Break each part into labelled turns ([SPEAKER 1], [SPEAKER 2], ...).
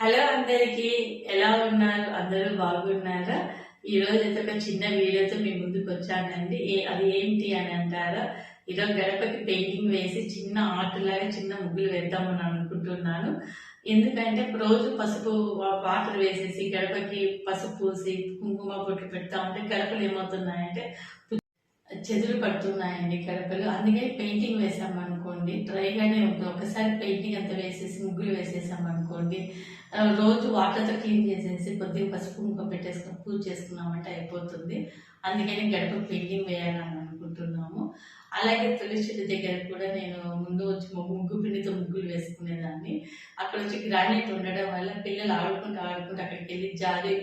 [SPEAKER 1] Hello అందరికి ఎలా ఉన్నారు? అందరూ బాగున్నారా? ఈ రోజు అయితే ఒక చిన్న వీడియోతో మీ ముందుకు వచ్చానండి. ఏ- అది ఏంటి అని అంటారా? ఈరోజు గడపకి పెయింటింగ్ వేసి చిన్న ఆర్ట్ లాగా చిన్న ముగ్గులు వేద్దామని అనుకుంటున్నాను. ఎందుకంటే రోజు పసుపు వాటర్ వేసేసి గడపకి పసుపు పూసి కుంకుమ పొట్టు పెడతా ఉంటే గడపలు ఏమవుతున్నాయంటే చెదులు పడుతున్నాయండి గడపలు అందుకని పెయింటింగ్ వేసాం అనుకోండి డ్రైగానే ఉంటుంది ఒకసారి పెయింటింగ్ అంతా వేసేసి ముగ్గులు వేసేసాం అనుకోండి రోజు వాటర్తో క్లీన్ చేసేసి కొద్దిగా పసుపు ముక్క పెట్టేసుకుని పూజ చేసుకున్నామంటే అయిపోతుంది. అందుకని గడప పెయింటింగ్ వేయాలని అనుకుంటున్నాము. అలాగే తులసి చెట్టు దగ్గర కూడా నేను ముందు వచ్చి ముగ్గు పిండితో ముగ్గులు వేసుకునేదాన్ని. అక్కడ వచ్చి గ్రానైట్ ఉండడం వల్ల పిల్లలు ఆడుకుంటూ ఆడుకుంటూ అక్కడికి వెళ్ళి జారి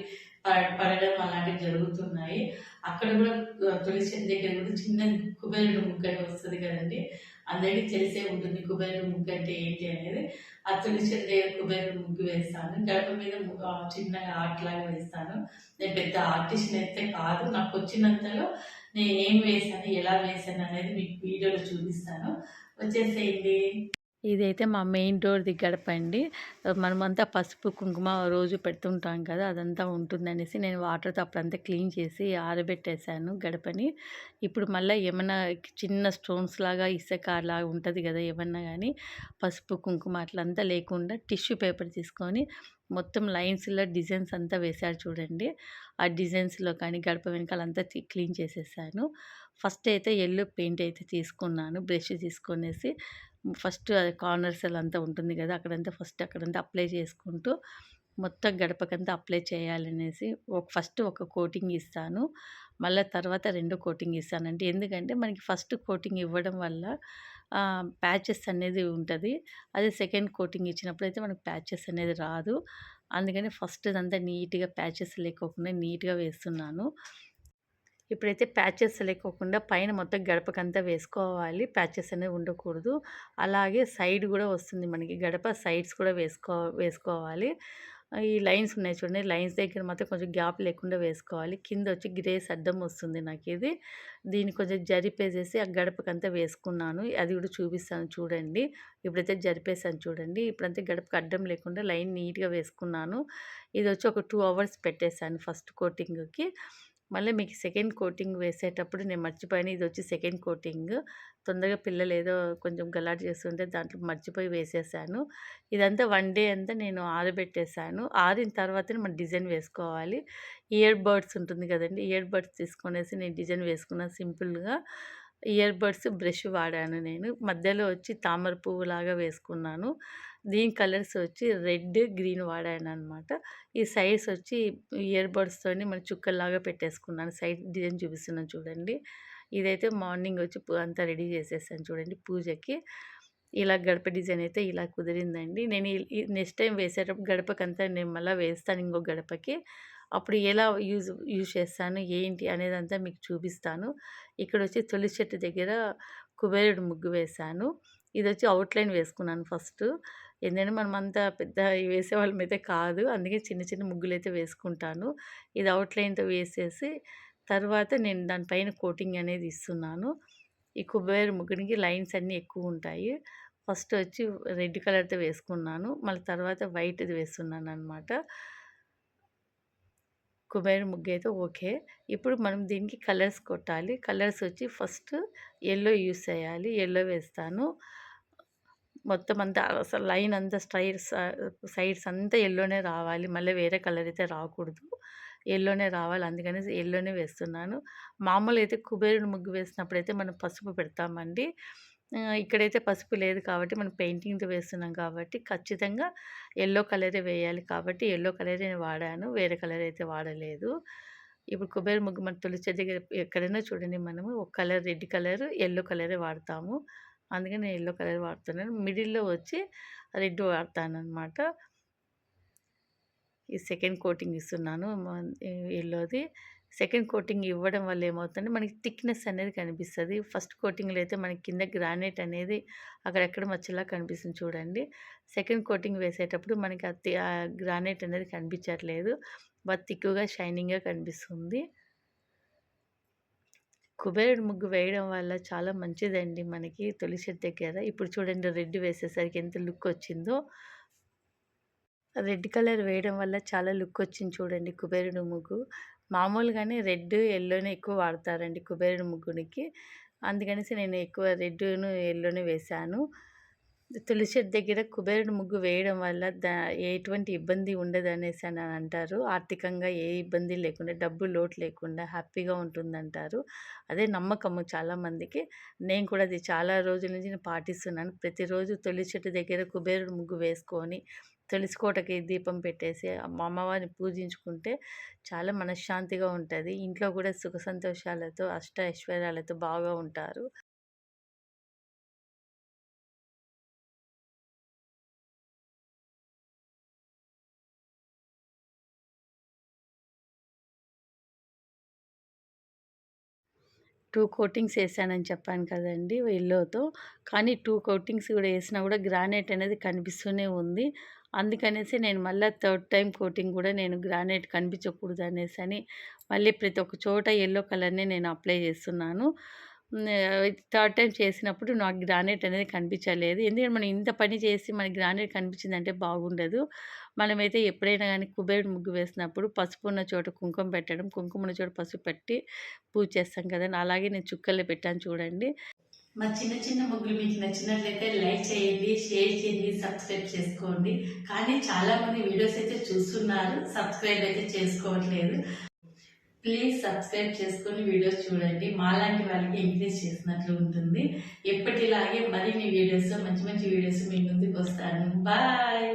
[SPEAKER 1] పడడం అలాంటివి జరుగుతున్నాయి. అక్కడ కూడా ఆ, తులసి చెట్టు దగ్గర కూడా చిన్న కుబేరుడు ముగ్గు వస్తుంది కదండి. అందరికీ తెలిసే ఉంటుంది కుబేరుడు ముగ్గు అంటే ఏంటి అనేది. ఆ తులసి చెట్టు దగ్గర కుబేరుడు ముగ్గు వేస్తాను. గడప మీద చిన్నగా ఆర్ట్ లాగా వేస్తాను. నేను పెద్ద ఆర్టిస్ట్ అయితే కాదు. నాకు వచ్చినంతలో నేను ఏం వేసాను ఎలా వేసాను అనేది మీకు వీడియోలో చూపిస్తాను. వచ్చేసేయండి.
[SPEAKER 2] ఇదైతే మా మెయిన్ డోర్ గడప అండి. మనమంతా పసుపు కుంకుమ రోజు పెడుతుంటాం కదా అదంతా ఉంటుందనేసి నేను వాటర్తో అప్పుడంతా క్లీన్ చేసి ఆరబెట్టేశాను గడపని. ఇప్పుడు మళ్ళీ ఏమైనా చిన్న స్టోన్స్ లాగా ఇసుక లాగా ఉంటుంది కదా ఏమన్నా కానీ పసుపు కుంకుమ అట్లంతా లేకుండా టిష్యూ పేపర్ తీసుకొని మొత్తం లైన్స్లో డిజైన్స్ అంతా వేశారు చూడండి. ఆ డిజైన్స్లో కానీ గడప వెనకాలంతా అంతా క్లీన్ చేసేసాను. ఫస్ట్ అయితే ఎల్లో పెయింట్ అయితే తీసుకున్నాను బ్రష్ తీసుకునేసి. ఫస్ట్ అది కార్నర్స్ అంతా ఉంటుంది కదా అక్కడంతా ఫస్ట్ అక్కడంతా అప్లై చేసుకుంటూ మొత్తం గడపకంతా అప్లై చేయాలనేసి ఒక ఫస్ట్ ఒక కోటింగ్ ఇస్తాను. మళ్ళీ తర్వాత రెండో కోటింగ్ ఇస్తానంటే ఎందుకంటే మనకి ఫస్ట్ కోటింగ్ ఇవ్వడం వల్ల ప్యాచెస్ అనేది ఉంటుంది. అదే సెకండ్ కోటింగ్ ఇచ్చినప్పుడు అయితే మనకు ప్యాచెస్ అనేది రాదు. అందుకని ఫస్ట్ అంతా నీట్గా ప్యాచెస్ లేకోకుండా నీట్గా వేస్తున్నాను. ఇప్పుడైతే ప్యాచెస్ లేకోకుండా పైన మొత్తం గడపకంతా వేసుకోవాలి. ప్యాచెస్ అనేది ఉండకూడదు. అలాగే సైడ్ కూడా వస్తుంది మనకి గడప. సైడ్స్ కూడా వేసుకో వేసుకోవాలి. ఈ లైన్స్ ఉన్నాయి చూడండి. లైన్స్ దగ్గర మాత్రం కొంచెం గ్యాప్ లేకుండా వేసుకోవాలి. కింద వచ్చి గ్రేస్ అడ్డం వస్తుంది నాకు ఇది. దీన్ని కొంచెం జరిపేసేసి ఆ గడపకంతా వేసుకున్నాను. అది కూడా చూపిస్తాను చూడండి. ఇప్పుడైతే జరిపేసాను చూడండి. ఇప్పుడంతా గడపకి అడ్డం లేకుండా లైన్ నీట్గా వేసుకున్నాను. ఇది వచ్చి ఒక టూ అవర్స్ పెట్టేశాను ఫస్ట్ కోటింగ్కి. మళ్ళీ మీకు సెకండ్ కోటింగ్ వేసేటప్పుడు నేను మర్చిపోయాను. ఇది వచ్చి సెకండ్ కోటింగ్. తొందరగా పిల్లలు ఏదో కొంచెం గలాట్ చేస్తుంటే దాంట్లో మర్చిపోయి వేసేసాను. ఇదంతా వన్ డే అంతా నేను ఆరబెట్టేసాను. ఆరిన తర్వాతనే మనం డిజైన్ వేసుకోవాలి. ఇయర్ బర్డ్స్ ఉంటుంది కదండి ఇయర్ బర్డ్స్ తీసుకొనేసి నేను డిజైన్ వేసుకున్నాను సింపుల్గా. ఇయర్ బడ్స్ బ్రష్ వాడాను నేను. మధ్యలో వచ్చి తామర పువ్వులాగా వేసుకున్నాను. దీని కలర్స్ వచ్చి రెడ్ గ్రీన్ వాడాను అనమాట ఈ సైడ్స్ వచ్చి ఇయర్ బడ్స్తోని మన చుక్కల్లాగా పెట్టేసుకున్నాను. సైడ్ డిజైన్ చూపిస్తున్నాను చూడండి. ఇదైతే మార్నింగ్ వచ్చి అంతా రెడీ చేసేసాను చూడండి పూజకి. ఇలా గడప డిజైన్ అయితే ఇలా కుదిరిందండి. నేను నెక్స్ట్ టైం వేసేటప్పుడు గడపకంతా నేను మళ్ళీ వేస్తాను ఇంకో గడపకి. అప్పుడు ఎలా యూజ్ యూజ్ చేస్తాను? ఏంటి? అనేదంతా మీకు చూపిస్తాను. ఇక్కడ వచ్చి తొలి చెట్టు దగ్గర కుబేరుడు ముగ్గు వేశాను. ఇది వచ్చి అవుట్లైన్ వేసుకున్నాను ఫస్ట్. ఎందుకంటే మనం అంతా పెద్ద వేసే వాళ్ళ అయితే కాదు. అందుకే చిన్న చిన్న ముగ్గులు అయితే వేసుకుంటాను. ఇది అవుట్లైన్తో వేసేసి తర్వాత నేను దానిపైన కోటింగ్ అనేది ఇస్తున్నాను. ఈ కుబేరు ముగ్గునికి లైన్స్ అన్నీ ఎక్కువ ఉంటాయి. ఫస్ట్ వచ్చి రెడ్ కలర్తో వేసుకున్నాను. మళ్ళీ తర్వాత వైట్ది వేస్తున్నాను అనమాట కుబేర ముగ్గు అయితే ఓకే. ఇప్పుడు మనం దీనికి కలర్స్ కొట్టాలి. కలర్స్ వచ్చి ఫస్ట్ ఎల్లో యూస్ చేయాలి. ఎల్లో వేస్తాను. మొత్తం అంతా అసలు లైన్ అంతా స్ట్రైట్స్ సైడ్స్ అంతా ఎల్లోనే రావాలి. మళ్ళీ వేరే కలర్ అయితే రాకూడదు. ఎల్లోనే రావాలి. అందుకని ఎల్లోనే వేస్తున్నాను. మామూలు అయితే కుబేరుడు ముగ్గు వేసినప్పుడు అయితే మనం పసుపు పెడతామండి. ఇక్కడైతే పసుపు లేదు కాబట్టి మనం పెయింటింగ్తో వేస్తున్నాం కాబట్టి ఖచ్చితంగా ఎల్లో కలరే వేయాలి కాబట్టి ఎల్లో కలరే నేను వాడాను వేరే కలర్ అయితే వాడలేదు. ఇప్పుడు కుబేర ముగ్గు మన తులసి దగ్గర ఎక్కడైనా చూడండి మనము ఒక కలర్ రెడ్ కలర్ ఎల్లో కలరే వాడతాము. అందుకని నేను ఎల్లో కలర్ వాడుతున్నాను. మిడిల్లో వచ్చి రెడ్ వాడతాను అనమాట ఈ సెకండ్ కోటింగ్ ఇస్తున్నాను ఎల్లోది. సెకండ్ కోటింగ్ ఇవ్వడం వల్ల ఏమవుతుందంటే మనకి థిక్నెస్ అనేది కనిపిస్తుంది. ఫస్ట్ కోటింగ్లో అయితే మనకి కింద గ్రానైట్ అనేది అక్కడెక్కడ మచ్చలా కనిపిస్తుంది చూడండి. సెకండ్ కోటింగ్ వేసేటప్పుడు మనకి ఆ ఆ గ్రానైట్ అనేది కనిపించట్లేదు. బాగా థిక్గా షైనింగ్గా కనిపిస్తుంది. కుబేరుడు ముగ్గు వేయడం వల్ల చాలా మంచిదండి మనకి తొలి చెట్టు దగ్గర. ఇప్పుడు చూడండి రెడ్ వేసేసరికి ఎంత లుక్ వచ్చిందో. రెడ్ కలర్ వేయడం వల్ల చాలా లుక్ వచ్చింది చూడండి కుబేరుడు ముగ్గు. మామూలుగానే రెడ్ ఎల్లోనే ఎక్కువ వాడతారండి కుబేరుడు ముగ్గునికి. అందుకనేసి నేను ఎక్కువ రెడ్ను ఎల్లోనే వేశాను. తులసి చెట్టు దగ్గర కుబేరుడు ముగ్గు వేయడం వల్ల దా ఎటువంటి ఇబ్బంది ఉండదు అనేసి అని అంటారు. ఆర్థికంగా ఏ ఇబ్బంది లేకుండా డబ్బు లోటు లేకుండా హ్యాపీగా ఉంటుందంటారు. అదే నమ్మకము చాలామందికి నేను కూడా అది చాలా రోజుల నుంచి నేను పాటిస్తున్నాను. ప్రతిరోజు తులసి చెట్టు దగ్గర కుబేరుడు ముగ్గు వేసుకొని తులసి కోటకి దీపం పెట్టేసి మా అమ్మవారిని పూజించుకుంటే చాలా మనశ్శాంతిగా ఉంటుంది. ఇంట్లో కూడా సుఖ సంతోషాలతో అష్ట ఐశ్వర్యాలతో బాగా ఉంటారు. టూ కోటింగ్స్ వేసానని చెప్పాను కదండి ఎల్లోతో కానీ టూ కోటింగ్స్ కూడా వేసినా కూడా గ్రానైట్ అనేది కనిపిస్తూనే ఉంది. అందుకనేసి నేను మళ్ళీ థర్డ్ టైం కోటింగ్ కూడా నేను గ్రానైట్ కనిపించకూడదు అనేసి అని మళ్ళీ ప్రతి ఒక్క చోట ఎల్లో కలర్నే నేను అప్లై చేస్తున్నాను. థర్డ్ టైం చేసినప్పుడు నాకు గ్రానైట్ అనేది కనిపించలేదు. ఎందుకంటే మనం ఇంత పని చేసి మనకి గ్రానైట్ కనిపించిందంటే బాగుండదు. మనమైతే ఎప్పుడైనా కానీ కుబేరుడు ముగ్గు వేసినప్పుడు పసుపు ఉన్న చోట కుంకుమ పెట్టడం కుంకుమ ఉన్న చోట పసుపు పెట్టి పూజ చేస్తాం కదండి. అలాగే నేను చుక్కలు పెట్టాను చూడండి.
[SPEAKER 1] మా చిన్న చిన్న ముగ్గులు మీకు నచ్చినట్లయితే లైక్ చేయండి షేర్ చేయండి సబ్స్క్రైబ్ చేసుకోండి. కానీ చాలా మంది వీడియోస్ అయితే చూస్తున్నారు సబ్స్క్రైబ్ అయితే చేసుకోవట్లేదు. ప్లీజ్ సబ్స్క్రైబ్ చేసుకొని వీడియోస్ చూడండి. మాలాంటి వాళ్ళకి ఎంకరేజ్ చేసినట్లు ఉంటుంది. ఎప్పటిలాగే మరిన్ని వీడియోస్ మంచి మంచి వీడియోస్ మీ ముందుకు వస్తాను. బాయ్!